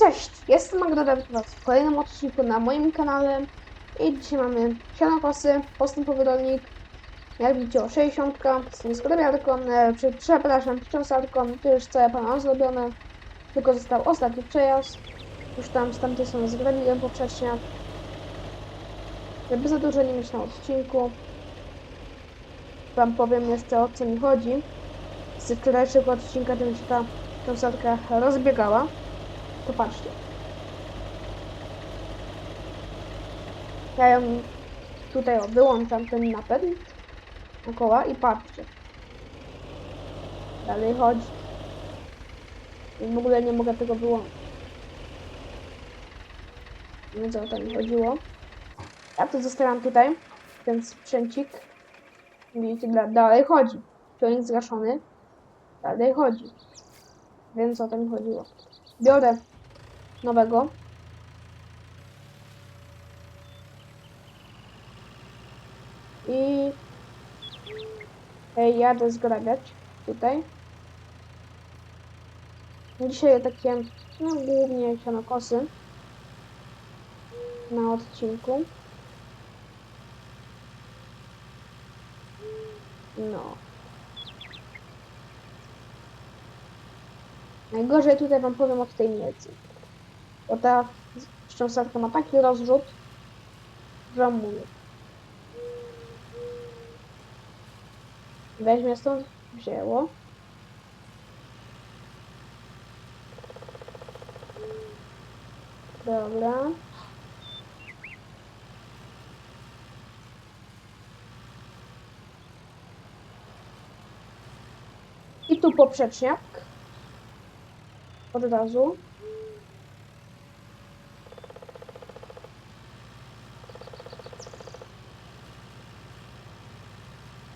Cześć, jestem Magda w kolejnym odcinku na moim kanale. I dzisiaj mamy sianokosy, postępowy rolnik, jak widzicie o 60, z tym sklepiarką, e, przy- przepraszam, cząsarką, to już całe pan mam zrobione, tylko został ostatni przejazd, już tam z tamtej strony zgrabiłem poprzednio, żeby za dużo nie mieć na odcinku, wam powiem jeszcze o co mi chodzi, z wczorajszego odcinka, gdy mi się ta cząsarka rozbiegała, to patrzcie. Ja ją tutaj o, wyłączam ten napęd okoła i patrzcie. Dalej chodzi. I w ogóle nie mogę tego wyłączyć. Nie co o to mi chodziło. Ja to zostawiam tutaj. Ten sprzęcik. Widzicie, da- dalej chodzi. Ciągnik zgaszony. Dalej chodzi. Więc o to mi chodziło. Biorę nowego. I jadę zgrabiać tutaj. Dzisiaj takie, no głównie na odcinku. No. Najgorzej tutaj wam powiem od tej miedzy. Bo ta cząsarka ma taki rozrzut, że mówię. Weźmie stąd, wzięło. Dobra. I tu poprzeczniak. Od razu.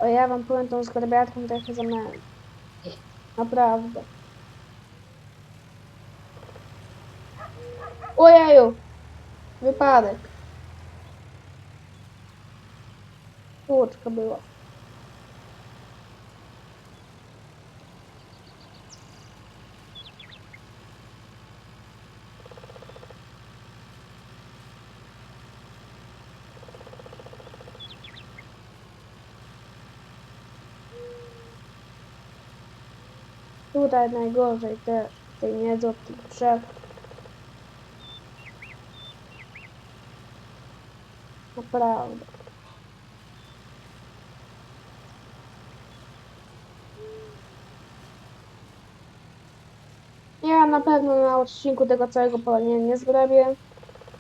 O ja wam powiem tą zgrabiarką trochę zamęłem. Naprawdę. Ojeju! Wypadek. Kółeczka była. Tutaj najgorzej też tej miedzy od tych. Naprawdę. Ja na pewno na odcinku tego całego pola nie, nie zrobię.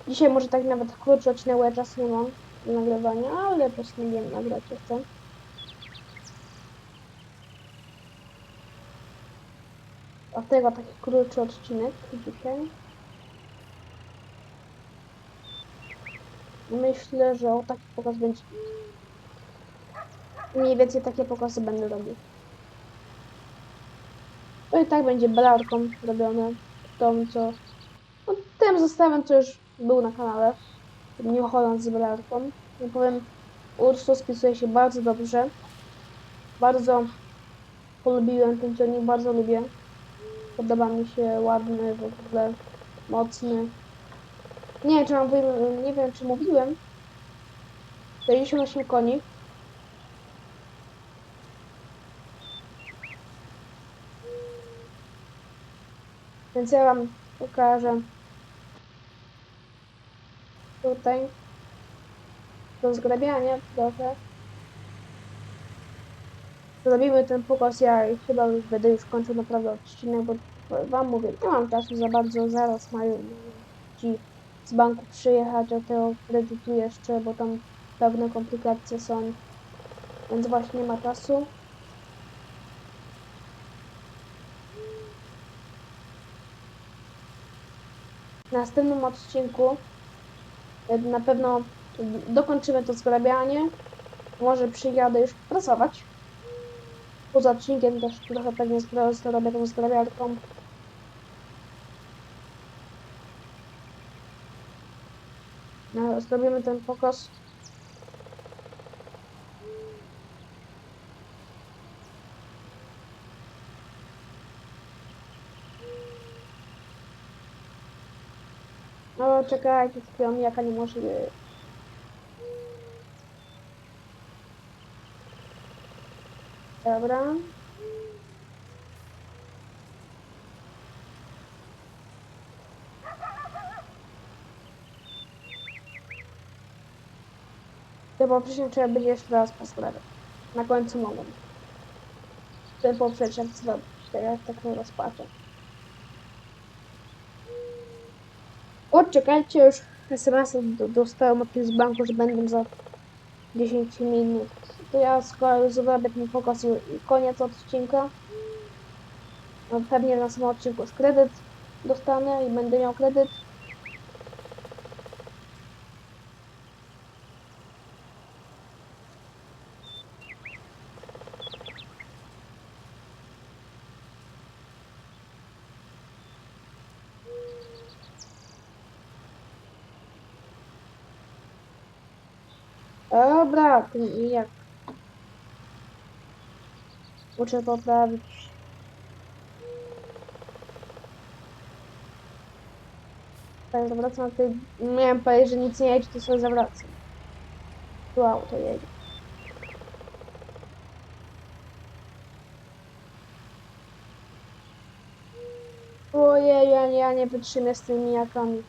Dzisiaj może tak nawet krótszy odcinek, bo ja czasu nie mam do nagrywania, ale postanowiłem nagrać jeszcze. Dlatego taki krótszy odcinek dzisiaj. Myślę, że o taki pokaz będzie. Mniej więcej takie pokazy będę robił. To i tak będzie belarką robione. Tą, co. No, tym zestawem, co już był na kanale. New Holland z belarką. Nie powiem, Ursus spisuje się bardzo dobrze. Bardzo polubiłem ten ciągnik, bardzo lubię. Podoba mi się ładny, w ogóle mocny. Nie wiem, czy mam, nie wiem, czy mówiłem. 68 koni. Więc ja wam pokażę tutaj do zgrabiania trochę. Zrobimy ten pokaz, ja chyba już będę już kończył naprawdę odcinek, bo wam mówię, nie mam czasu za bardzo, zaraz mają ci z banku przyjechać, a tego kredytu jeszcze, bo tam pewne komplikacje są, więc właśnie nie ma czasu. W następnym odcinku na pewno dokończymy to zgrabianie. Może przyjadę już pracować. Poza odcinkiem też trochę pewnie zrobię tą zgrabiarką. No, zrobimy ten pokaz. No czekajcie, chwilę, jaka nie może Dobra. Te poprzeczne trzeba będzie jeszcze raz poskładać. Na końcu mogę. Te poprzeczne zrobić. To ja tak nie rozpaczę. O, czekajcie, już SMS do, dostałem od z banku, że będą za 10 minut. To ja zrobię ten pokaz koniec odcinka. No, pewnie na samym odcinku już kredyt dostanę i będę miał kredyt. Dobra, jak? Muszę poprawić. Tak, zawracam tej... Miałem powiedzieć, że nic nie jedzie, to sobie zawracam. Tu auto jedzie. Ojej, ja, ja nie wytrzymię z tymi mijakami.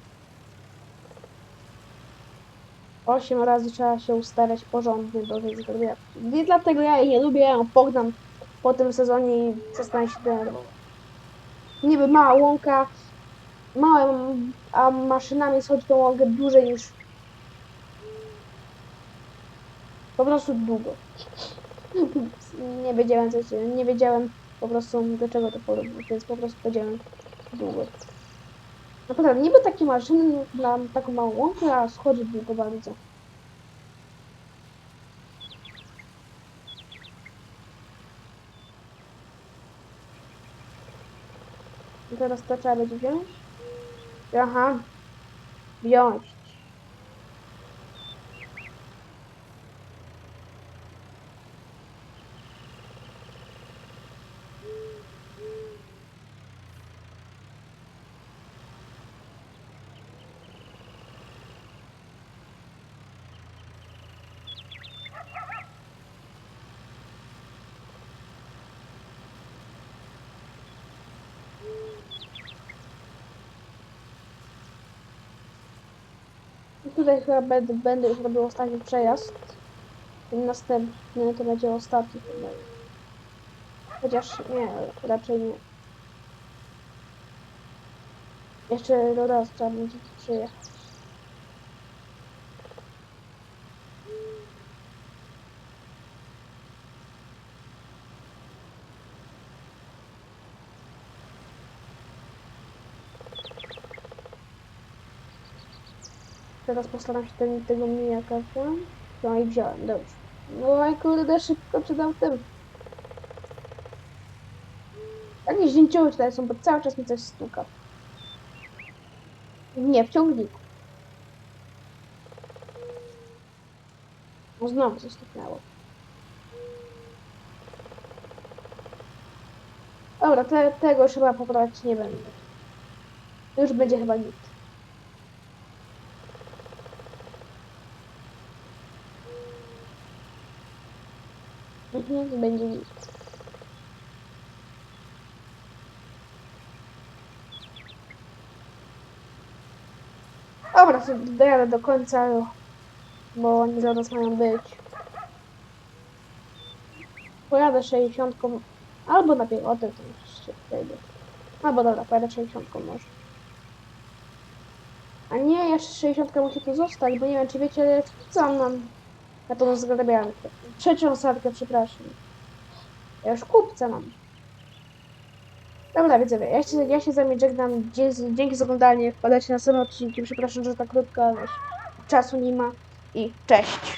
Osiem razy trzeba się ustawiać porządnie do tej zgody. I dlatego ja jej nie lubię, ja ją pognam po tym sezonie i przestaję się denerwować. Niby mała łąka, małe, a maszynami schodzi tą łąkę dłużej niż po prostu długo. nie wiedziałem co się, nie wiedziałem po prostu do czego to porobić, więc po prostu powiedziałem długo. Naprawdę, niby takie maszyny na taką małą łąkę, a schodzi długo bardzo. Teraz to trzeba będzie wziąć? Aha. Wziąć. Tutaj chyba będę, będę już robił ostatni przejazd. Ten następny to będzie ostatni chyba. Chociaż nie, raczej nie. Jeszcze raz trzeba będzie tu Teraz postaram się ten, tego mijaka wziąć. No i wziąłem, dobrze. No i kurde, szybko przydał tym. Takie zdjęcioły tutaj są, bo cały czas mi coś stuka. Nie, w ciągniku. No znowu coś stuknęło. Dobra, te, tego już chyba poprawiać nie będę. Już będzie chyba nic. Mhm, będzie nic. Dobra, to dojadę do końca, bo oni zaraz mają być. Pojadę 60, albo na piechotę, to jeszcze wtedy. Albo dobra, pojadę 60 może. A nie, jeszcze 60 musi tu zostać, bo nie wiem, czy wiecie, co mam na tą zgrabiankę. Trzecią sarkę, przepraszam. Ja już kupca mam. Dobra, widzowie, ja się, ja się z wami żegnam. Dzięki, dzięki za oglądanie. Wpadajcie na następne odcinki. Przepraszam, że tak krótko, ale czasu nie ma. I cześć.